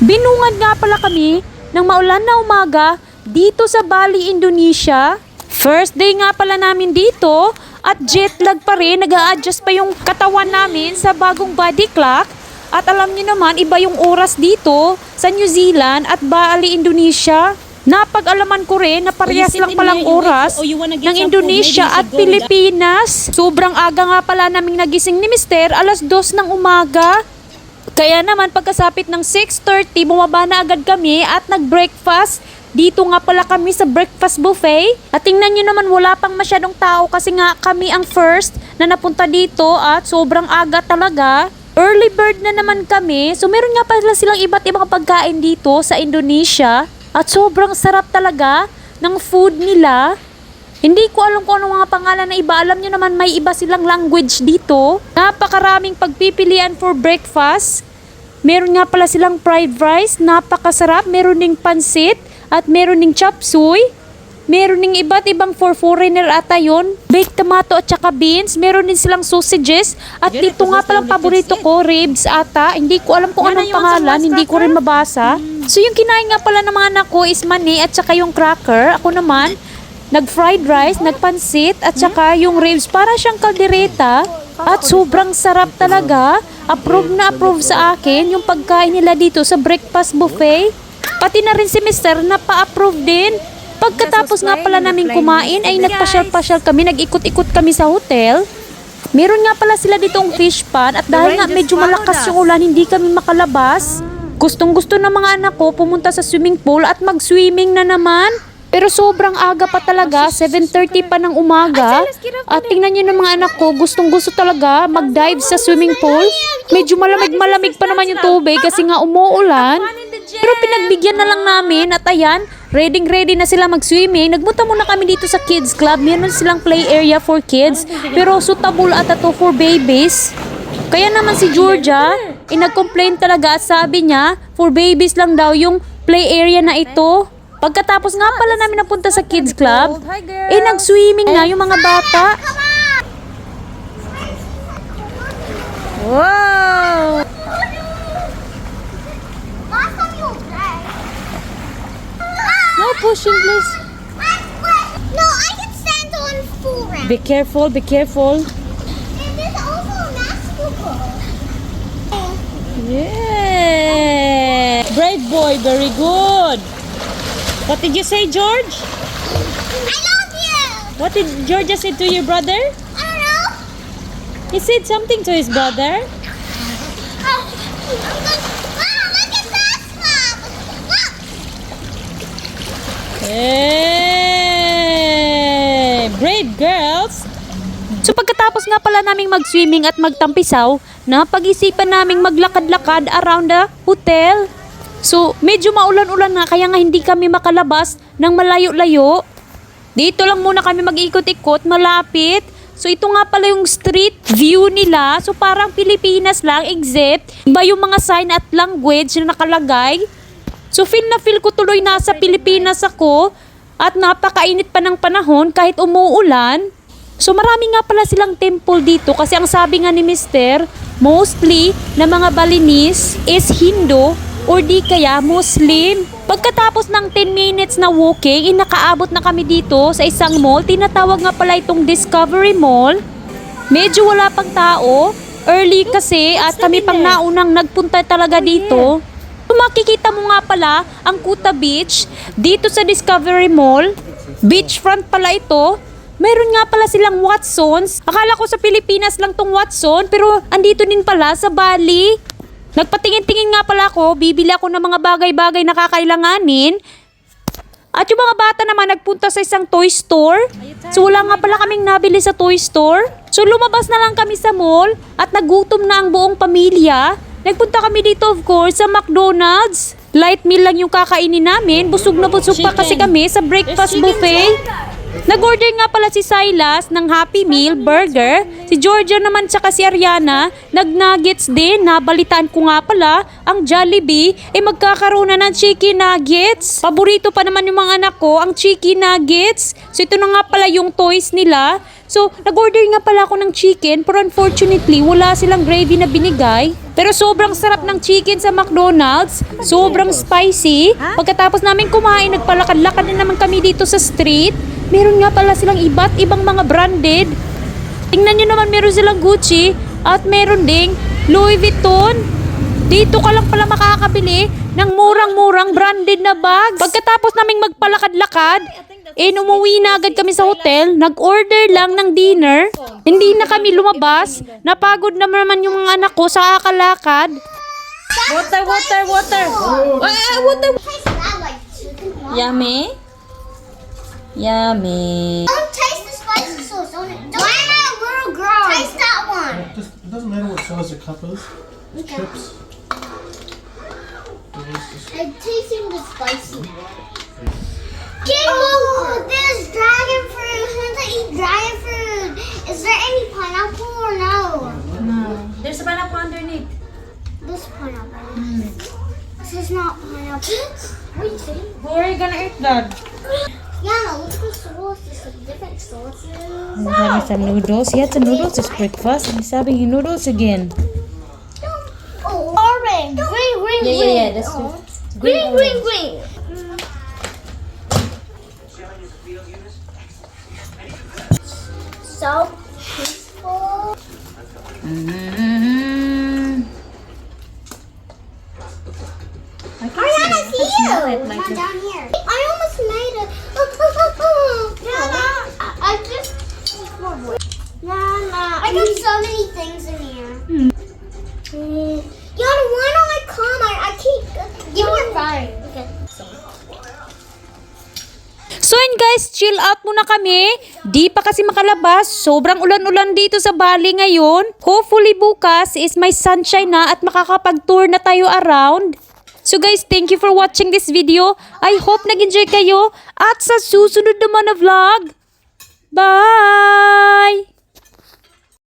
Binungad nga pala kami ng maulan na umaga dito sa Bali, Indonesia. First day nga pala namin dito at jet lag pa rin, nag adjust pa yung katawan namin sa bagong body clock. At alam niyo naman, iba yung oras dito sa New Zealand at Bali, Indonesia. Napag-alaman ko rin na parehas lang palang oras ng Indonesia at Pilipinas. Sobrang aga nga pala naming nagising ni Mister, alas dos ng umaga. Kaya naman pagkasapit ng 6.30, bumaba na agad kami at nag-breakfast. Dito nga pala kami sa breakfast buffet. At tingnan nyo naman wala pang masyadong tao kasi nga kami ang first na napunta dito at sobrang aga talaga. Early bird na naman kami. So meron nga pala silang iba't ibang pagkain dito sa Indonesia. At sobrang sarap talaga ng food nila. Hindi ko alam kung ano mga pangalan na iba. Alam nyo naman may iba silang language dito. Napakaraming pagpipilian for breakfast. Meron nga pala silang fried rice, napakasarap. Meron ding pansit at meron ding chop suey. Meron ding iba't ibang for foreigner ata yun. Baked tomato at saka beans. Meron din silang sausages. At Yan, dito nga palang paborito ko, ribs ata. Hindi ko alam kung Yan anong pangalan. Hindi ko rin mabasa. So yung kinain nga pala ng mga anak ko is mani at saka yung cracker. Ako naman, nag-fried rice, nagpansit at saka yung ribs. Para siyang kaldereta. At sobrang sarap talaga. Approve na approve sa akin yung pagkain nila dito sa breakfast buffet. Pati na rin si Mister na pa-approve din. Pagkatapos nga pala namin kumain ay nagpasyal-pasyal kami, nag-ikot-ikot kami sa hotel. Meron nga pala sila ditong fish pan at dahil nga medyo malakas yung ulan, hindi kami makalabas. Gustong gusto ng mga anak ko pumunta sa swimming pool at mag-swimming na naman. Pero sobrang aga pa talaga, 7.30 pa ng umaga. At tingnan nyo ng mga anak ko, gustong gusto talaga mag-dive sa swimming pool. Medyo malamig-malamig pa naman yung tubig kasi nga umuulan. Pero pinagbigyan na lang namin at ayan, ready ready na sila mag-swimming. Nagpunta muna kami dito sa kids club. Meron silang play area for kids. Pero suitable at to for babies. Kaya naman si Georgia, eh, nag-complain talaga at sabi niya, for babies lang daw yung play area na ito. Pagkatapos nga pala namin napunta sa kids club, eh nag-swimming na yung mga bata. Wow! No pushing please. No, I can stand on full round. Be careful, be careful. And there's also a basketball. Yeah! Brave boy, very good. What did you say, George? I love you. What did Georgia say to your brother? I don't know. He said something to his brother. Oh, I'm going. Wow, look at that club. Look. Hey! Brave girls! So pagkatapos nga pala naming mag-swimming at magtampisaw, napag-isipan naming maglakad-lakad around the hotel. So medyo maulan-ulan nga kaya nga hindi kami makalabas ng malayo-layo. Dito lang muna kami mag-ikot-ikot, malapit. So ito nga pala yung street view nila. So parang Pilipinas lang, except iba yung mga sign at language na nakalagay. So feel na feel ko tuloy nasa Pilipinas ako at napakainit pa ng panahon kahit umuulan. So marami nga pala silang temple dito kasi ang sabi nga ni Mister, mostly na mga Balinese is Hindu or di kaya Muslim. Pagkatapos ng 10 minutes na walking, inakaabot na kami dito sa isang mall. Tinatawag nga pala itong Discovery Mall. Medyo wala pang tao. Early kasi at kami pang naunang nagpunta talaga dito. Kung makikita mo nga pala ang Kuta Beach dito sa Discovery Mall. Beachfront pala ito. Meron nga pala silang Watsons. Akala ko sa Pilipinas lang tong Watson pero andito din pala sa Bali. Nagpatingin-tingin nga pala ako, bibili ako ng mga bagay-bagay na kakailanganin. At yung mga bata naman nagpunta sa isang toy store. So wala nga pala kaming nabili sa toy store. So lumabas na lang kami sa mall at nagutom na ang buong pamilya. Nagpunta kami dito of course sa McDonald's. Light meal lang yung kakainin namin. Busog na busog pa kasi kami sa breakfast buffet. Nag-order nga pala si Silas ng Happy Meal burger. Si Georgia naman tsaka si Ariana nag-nuggets din. Nabalitaan ko nga pala ang Jollibee ay magkakaroon na ng chicken nuggets. Paborito pa naman yung mga anak ko ang chicken nuggets. So ito na nga pala yung toys nila. So nag-order nga pala ako ng chicken pero unfortunately wala silang gravy na binigay. Pero sobrang sarap ng chicken sa McDonald's. Sobrang spicy. Pagkatapos namin kumain, nagpalakad-lakad na naman kami dito sa street. Meron nga pala silang iba't ibang mga branded. Tingnan nyo naman, meron silang Gucci at meron ding Louis Vuitton. Dito ka lang pala makakabili ng murang-murang branded na bags. Pagkatapos naming magpalakad-lakad, eh umuwi na agad kami sa hotel, nag-order lang ng dinner. Hindi na kami lumabas, napagod na naman yung mga anak ko sa akalakad. Water, water, water. Water. Taste that like chicken. Yummy. Yummy. Don't taste the spicy sauce. Don't, don't Why am I a little girl? Taste that one. Just, it doesn't matter what size the cup is. Chips. I'm tasting the spicy. Oh, there's dragon fruit. Who to eat dragon fruit? Is there any pineapple or no? No, there's a pineapple underneath. This pineapple. This is not pineapple. What are you saying? Who are you gonna eat that? Yeah, look at the sauce. There's like different sauces. Having some noodles. He had some noodles this breakfast and he's having noodles again. Oh, orange. Green, green, Yeah, yeah, green. yeah, that's oh. Green, Green, green, green. So peaceful. Mm-hmm. Ariana, I see you. Not down here. I almost made it. Nana, I, I just. Nana, I got so many things in here. Mm. Yana, why don't I come? I, I keep. Me your phone. Okay. So yun guys, chill out muna kami. Di pa kasi makalabas. Sobrang ulan-ulan dito sa Bali ngayon. Hopefully bukas is may sunshine na at makakapag-tour na tayo around. So guys, thank you for watching this video. I hope nag-enjoy kayo at sa susunod naman na vlog. Bye!